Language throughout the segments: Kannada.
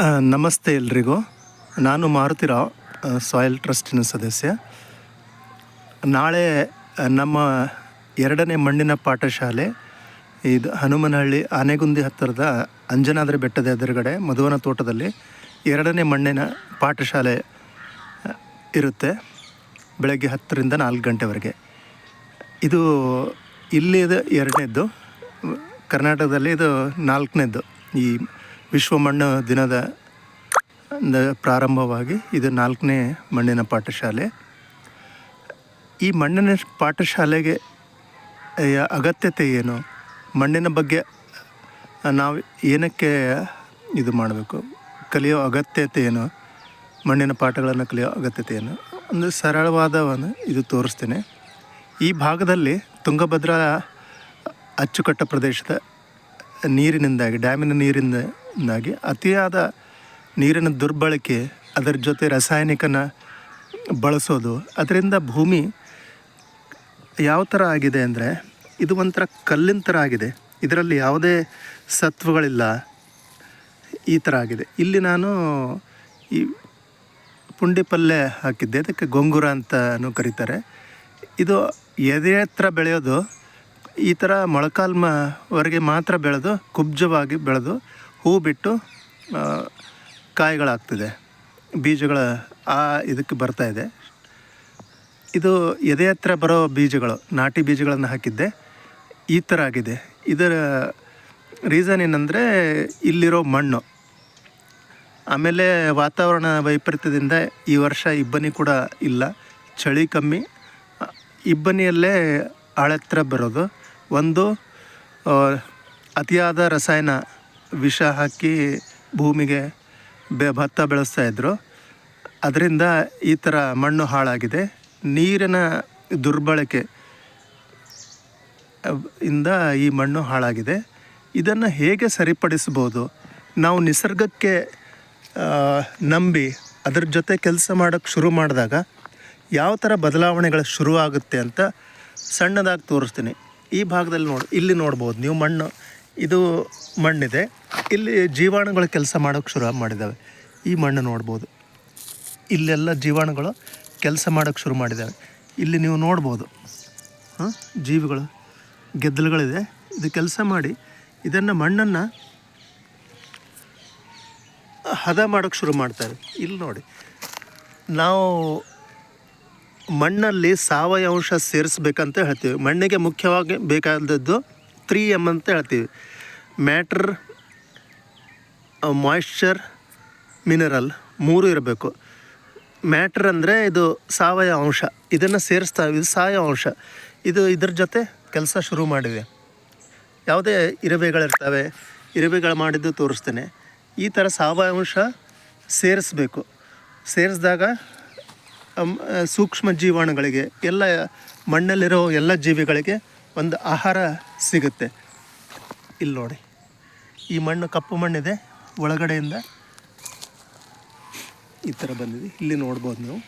ನಮಸ್ತೆ ಎಲ್ರಿಗೂ. ನಾನು ಮಾರುತಿರಾವ್ ಸಾಯಿಲ್ ಟ್ರಸ್ಟಿನ ಸದಸ್ಯ. ನಾಳೆ ನಮ್ಮ ಎರಡನೇ ಮಣ್ಣಿನ ಪಾಠಶಾಲೆ, ಇದು ಹನುಮನಹಳ್ಳಿ ಆನೆಗುಂದಿ ಹತ್ತಿರದ ಅಂಜನಾದ್ರಿ ಬೆಟ್ಟದ ಎದುರುಗಡೆ, ಮಧುವನ ತೋಟದಲ್ಲಿ ಎರಡನೇ ಮಣ್ಣಿನ ಪಾಠಶಾಲೆ ಇರುತ್ತೆ. ಬೆಳಗ್ಗೆ ಹತ್ತರಿಂದ ನಾಲ್ಕು ಗಂಟೆವರೆಗೆ. ಇದು ಇಲ್ಲಿದು ಎರಡನೇದ್ದು. ಕರ್ನಾಟಕದಲ್ಲಿ ಇದು ನಾಲ್ಕನೇದ್ದು ಈ ವಿಶ್ವ ಮಣ್ಣು ದಿನದ ಪ್ರಾರಂಭವಾಗಿ ಇದು ನಾಲ್ಕನೇ ಮಣ್ಣಿನ ಪಾಠಶಾಲೆ. ಈ ಮಣ್ಣಿನ ಪಾಠಶಾಲೆಗೆ ಅಗತ್ಯತೆ ಏನು? ಮಣ್ಣಿನ ಬಗ್ಗೆ ನಾವು ಏನಕ್ಕೆ ಇದು ಮಾಡಬೇಕು? ಕಲಿಯೋ ಅಗತ್ಯತೆ ಏನು? ಮಣ್ಣಿನ ಪಾಠಗಳನ್ನು ಕಲಿಯೋ ಅಗತ್ಯತೆ ಏನು? ಒಂದು ಸರಳವಾದವನ್ನು ಇದು ತೋರಿಸ್ತೇನೆ. ಈ ಭಾಗದಲ್ಲಿ ತುಂಗಭದ್ರಾ ಅಚ್ಚುಕಟ್ಟ ಪ್ರದೇಶದ ನೀರಿನಿಂದಾಗಿ, ಡ್ಯಾಮಿನ ನೀರಿನಿಂದಾಗಿ ಅತಿಯಾದ ನೀರಿನ ದುರ್ಬಳಕೆ ಅದರ ಜೊತೆ ರಾಸಾಯನಿಕನ ಬಳಸೋದು. ಅದರಿಂದ ಭೂಮಿ ಯಾವ ಥರ ಆಗಿದೆ ಅಂದರೆ ಇದು ಒಂಥರ ಕಲ್ಲಿನ ಥರ ಆಗಿದೆ. ಇದರಲ್ಲಿ ಯಾವುದೇ ಸತ್ವಗಳಿಲ್ಲ. ಈ ಥರ ಆಗಿದೆ. ಇಲ್ಲಿ ನಾನು ಈ ಪುಂಡಿ ಪಲ್ಯ ಹಾಕಿದ್ದೆ. ಅದಕ್ಕೆ ಗೊಂಗುರ ಅಂತಲೂ ಕರೀತಾರೆ. ಇದು ಎದೆ ಹತ್ರ ಬೆಳೆಯೋದು. ಈ ಥರ ಮೊಳಕಾಲ್ಮವರೆಗೆ ಮಾತ್ರ ಬೆಳೆದು, ಕುಬ್ಜವಾಗಿ ಬೆಳೆದು ಹೂ ಬಿಟ್ಟು ಕಾಯಿಗಳಾಗ್ತಿದೆ. ಬೀಜಗಳ ಆ ಇದಕ್ಕೆ ಬರ್ತಾ ಇದೆ. ಇದು ಎದೆ ಹತ್ರ ಬರೋ ಬೀಜಗಳು, ನಾಟಿ ಬೀಜಗಳನ್ನು ಹಾಕಿದ್ದೆ. ಈ ಥರ ಆಗಿದೆ. ಇದರ ರೀಸನ್ ಏನಂದರೆ, ಇಲ್ಲಿರೋ ಮಣ್ಣು. ಆಮೇಲೆ ವಾತಾವರಣ ವೈಪರೀತ್ಯದಿಂದ ಈ ವರ್ಷ ಇಬ್ಬನಿ ಕೂಡ ಇಲ್ಲ. ಚಳಿ ಕಮ್ಮಿ. ಇಬ್ಬನಿಯಲ್ಲೇ ಆಳೆತ್ರ ಬರೋದು. ಒಂದು ಅತಿಯಾದ ರಸಾಯನ ವಿಷ ಹಾಕಿ ಭೂಮಿಗೆ ಬೆ, ಭತ್ತ ಬೆಳೆಸ್ತಾ ಇದ್ದರು ಅದರಿಂದ ಈ ಥರ ಮಣ್ಣು ಹಾಳಾಗಿದೆ. ನೀರಿನ ದುರ್ಬಳಕೆ ಇಂದ ಈ ಮಣ್ಣು ಹಾಳಾಗಿದೆ. ಇದನ್ನು ಹೇಗೆ ಸರಿಪಡಿಸ್ಬೋದು? ನಾವು ನಿಸರ್ಗಕ್ಕೆ ನಂಬಿ ಅದ್ರ ಜೊತೆ ಕೆಲಸ ಮಾಡೋಕ್ಕೆ ಶುರು ಮಾಡಿದಾಗ ಯಾವ ಥರ ಬದಲಾವಣೆಗಳು ಶುರುವಾಗುತ್ತೆ ಅಂತ ಸಣ್ಣದಾಗಿ ತೋರಿಸ್ತೀನಿ. ಈ ಭಾಗದಲ್ಲಿ ನೋಡಿ, ಇಲ್ಲಿ ನೋಡ್ಬೋದು ನೀವು ಮಣ್ಣು, ಇದು ಮಣ್ಣಿದೆ. ಇಲ್ಲಿ ಜೀವಾಣುಗಳು ಕೆಲಸ ಮಾಡೋಕ್ಕೆ ಶುರು ಮಾಡಿದ್ದಾವೆ. ಈ ಮಣ್ಣು ನೋಡ್ಬೋದು. ಇಲ್ಲೆಲ್ಲ ಜೀವಾಣುಗಳು ಕೆಲಸ ಮಾಡೋಕ್ಕೆ ಶುರು ಮಾಡಿದ್ದಾವೆ. ಇಲ್ಲಿ ನೀವು ನೋಡ್ಬೋದು. ಹಾಂ, ಜೀವಿಗಳು, ಗೆದ್ದಲುಗಳಿದೆ. ಇದು ಕೆಲಸ ಮಾಡಿ ಇದನ್ನು ಮಣ್ಣನ್ನು ಹದ ಮಾಡೋಕ್ಕೆ ಶುರು ಮಾಡ್ತಾರೆ. ಇಲ್ಲಿ ನೋಡಿ, ನಾವು ಮಣ್ಣಲ್ಲಿ ಸಾವಯವ ಅಂಶ ಸೇರಿಸ್ಬೇಕಂತ ಹೇಳ್ತೀವಿ. ಮಣ್ಣಿಗೆ ಮುಖ್ಯವಾಗಿ ಬೇಕಾದದ್ದು ತ್ರೀ ಎಂ ಅಂತ ಹೇಳ್ತೀವಿ. ಮ್ಯಾಟ್ರ್, ಮಾಯಿಶ್ಚರ್, ಮಿನರಲ್ ಮೂರು ಇರಬೇಕು. ಮ್ಯಾಟ್ರ್ ಅಂದರೆ ಇದು ಸಾವಯವ ಅಂಶ ಇದನ್ನು ಸೇರಿಸ್ತಾ ಇದು ಸಾವಯವ ಅಂಶ ಇದು ಇದ್ರ ಜೊತೆ ಕೆಲಸ ಶುರು ಮಾಡಿದೆ. ಯಾವುದೇ ಇರುವೆಗಳಿರ್ತವೆ, ಇರುವೆಗಳು ಮಾಡಿದ್ದು ತೋರಿಸ್ತೇನೆ. ಈ ಥರ ಸಾವಯವ ಅಂಶ ಸೇರಿಸ್ಬೇಕು. ಸೇರಿಸಿದಾಗ ಸೂಕ್ಷ್ಮ ಜೀವಾಣುಗಳಿಗೆ, ಎಲ್ಲ ಮಣ್ಣಲ್ಲಿರೋ ಎಲ್ಲ ಜೀವಿಗಳಿಗೆ ಒಂದು ಆಹಾರ ಸಿಗುತ್ತೆ. ಇಲ್ಲಿ ನೋಡಿ, ಈ ಮಣ್ಣು ಕಪ್ಪು ಮಣ್ಣಿದೆ, ಒಳಗಡೆಯಿಂದ ಈ ಥರ ಬಂದಿದೆ. ಇಲ್ಲಿ ನೋಡ್ಬೋದು ನೀವು.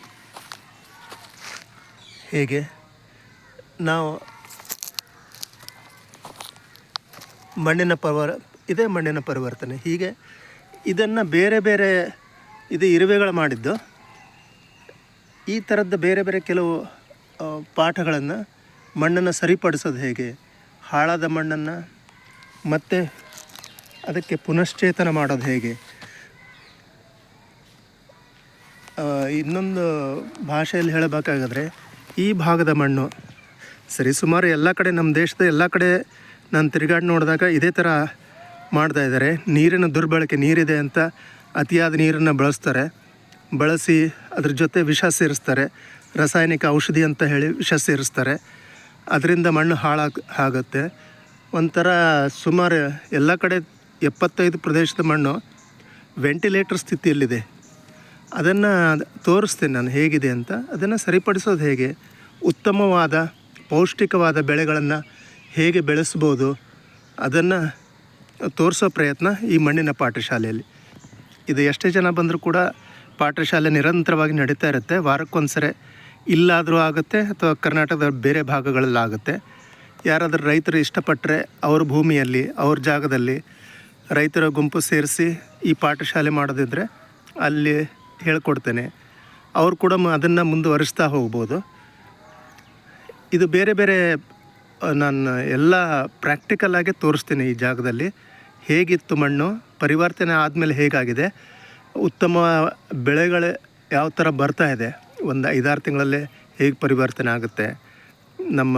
ಹೇಗೆ? ನಾವು ಮಣ್ಣಿನ ಪವರ್, ಇದೇ ಮಣ್ಣಿನ ಪರಿವರ್ತನೆ. ಹೀಗೆ ಇದನ್ನು ಬೇರೆ ಬೇರೆ ಇದು ಇರುವೆಗಳು ಮಾಡಿದ್ದು. ಈ ಥರದ್ದು ಬೇರೆ ಬೇರೆ ಕೆಲವು ಪಾಠಗಳನ್ನು ಮಣ್ಣನ್ನು ಸರಿಪಡಿಸೋದು ಹೇಗೆ? ಹಾಳಾದ ಮಣ್ಣನ್ನು ಮತ್ತೆ ಅದಕ್ಕೆ ಪುನಶ್ಚೇತನ ಮಾಡೋದು ಹೇಗೆ? ಇನ್ನೊಂದು ಭಾಷೆಯಲ್ಲಿ ಹೇಳಬೇಕಾಗಿದ್ರೆ, ಈ ಭಾಗದ ಮಣ್ಣು, ಸರಿ, ಸುಮಾರು ಎಲ್ಲ ಕಡೆ ನಮ್ಮ ದೇಶದ ಎಲ್ಲ ಕಡೆ ನಾನು ತಿರುಗಾಡಿ ನೋಡಿದಾಗ ಇದೇ ಥರ ಮಾಡ್ತಾ ಇದ್ದಾರೆ. ನೀರಿನ ದುರ್ಬಳಕೆ, ನೀರಿದೆ ಅಂತ ಅತಿಯಾದ ನೀರನ್ನು ಬಳಸ್ತಾರೆ. ಬಳಸಿ ಅದ್ರ ಜೊತೆ ವಿಷ ಸೇರಿಸ್ತಾರೆ. ರಾಸಾಯನಿಕ ಔಷಧಿ ಅಂತ ಹೇಳಿ ವಿಷ ಸೇರಿಸ್ತಾರೆ. ಅದರಿಂದ ಮಣ್ಣು ಹಾಳಾಗ, ಆಗುತ್ತೆ. ಒಂಥರ ಸುಮಾರು ಎಲ್ಲ ಕಡೆ ಎಪ್ಪತ್ತೈದು ಪ್ರದೇಶದ ಮಣ್ಣು ವೆಂಟಿಲೇಟರ್ ಸ್ಥಿತಿಯಲ್ಲಿದೆ. ಅದನ್ನು ತೋರಿಸ್ತೇನೆ ನಾನು ಹೇಗಿದೆ ಅಂತ. ಅದನ್ನು ಸರಿಪಡಿಸೋದು ಹೇಗೆ? ಉತ್ತಮವಾದ ಪೌಷ್ಟಿಕವಾದ ಬೆಳೆಗಳನ್ನು ಹೇಗೆ ಬೆಳೆಸ್ಬೋದು? ಅದನ್ನು ತೋರಿಸೋ ಪ್ರಯತ್ನ ಈ ಮಣ್ಣಿನ ಪಾಠಶಾಲೆಯಲ್ಲಿ. ಇದು ಎಷ್ಟೇ ಜನ ಬಂದರೂ ಕೂಡ ಪಾಠಶಾಲೆ ನಿರಂತರವಾಗಿ ನಡೀತಾ ಇರುತ್ತೆ. ವಾರಕ್ಕೊಂದ್ಸರಿ ಇಲ್ಲಾದರೂ ಆಗುತ್ತೆ ಅಥವಾ ಕರ್ನಾಟಕದ ಬೇರೆ ಭಾಗಗಳಲ್ಲಿ ಆಗುತ್ತೆ ಯಾರಾದರೂ ರೈತರು ಇಷ್ಟಪಟ್ಟರೆ ಅವ್ರ ಭೂಮಿಯಲ್ಲಿ, ಅವ್ರ ಜಾಗದಲ್ಲಿ ರೈತರ ಗುಂಪು ಸೇರಿಸಿ ಈ ಪಾಠಶಾಲೆ ಮಾಡೋದಿದ್ರೆ ಅಲ್ಲಿ ಹೇಳ್ಕೊಡ್ತೇನೆ. ಅವ್ರು ಕೂಡ ಅದನ್ನು ಮುಂದುವರಿಸ್ತಾ ಹೋಗ್ಬೋದು. ಇದು ಬೇರೆ ಬೇರೆ ನಾನು ಎಲ್ಲ ಪ್ರಾಕ್ಟಿಕಲ್ ಆಗಿ ತೋರಿಸ್ತೀನಿ ಈ ಜಾಗದಲ್ಲಿ. ಹೇಗಿತ್ತು ಮಣ್ಣು, ಪರಿವರ್ತನೆ ಆದಮೇಲೆ ಹೇಗಾಗಿದೆ ಉತ್ತಮ ಬೆಳೆಗಳು ಯಾವ ಥರ ಬರ್ತಾ ಇದೆ? ಒಂದು ಐದಾರು ತಿಂಗಳಲ್ಲೇ ಹೇಗೆ ಪರಿವರ್ತನೆ ಆಗುತ್ತೆ? ನಮ್ಮ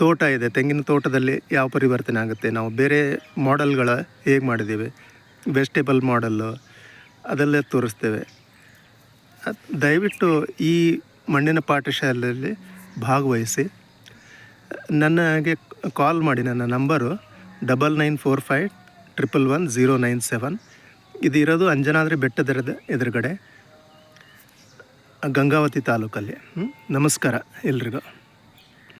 ತೋಟ ಇದೆ, ತೆಂಗಿನ ತೋಟದಲ್ಲಿ ಯಾವ ಪರಿವರ್ತನೆ ಆಗುತ್ತೆ? ನಾವು ಬೇರೆ ಮಾಡೆಲ್ಗಳ ಹೇಗೆ ಮಾಡಿದ್ದೀವಿ? ವೆಜಿಟೇಬಲ್ ಮಾಡೆಲ್ಲು ಅದೆಲ್ಲ ತೋರಿಸ್ತೇವೆ. ದಯವಿಟ್ಟು ಈ ಮಣ್ಣಿನ ಪಾಠಶಾಲೆಯಲ್ಲಿ ಭಾಗವಹಿಸಿ. ನನಗೆ ಕಾಲ್ ಮಾಡಿ ನನ್ನ number double nine four five triple one zero nine seven. ಇದು ಇರೋದು ಅಂಜನಾದ್ರಿ ಬೆಟ್ಟದ ಎದುರುಗಡೆ ಗಂಗಾವತಿ ತಾಲೂಕಲ್ಲಿ. ನಮಸ್ಕಾರ ಎಲ್ರಿಗೂ.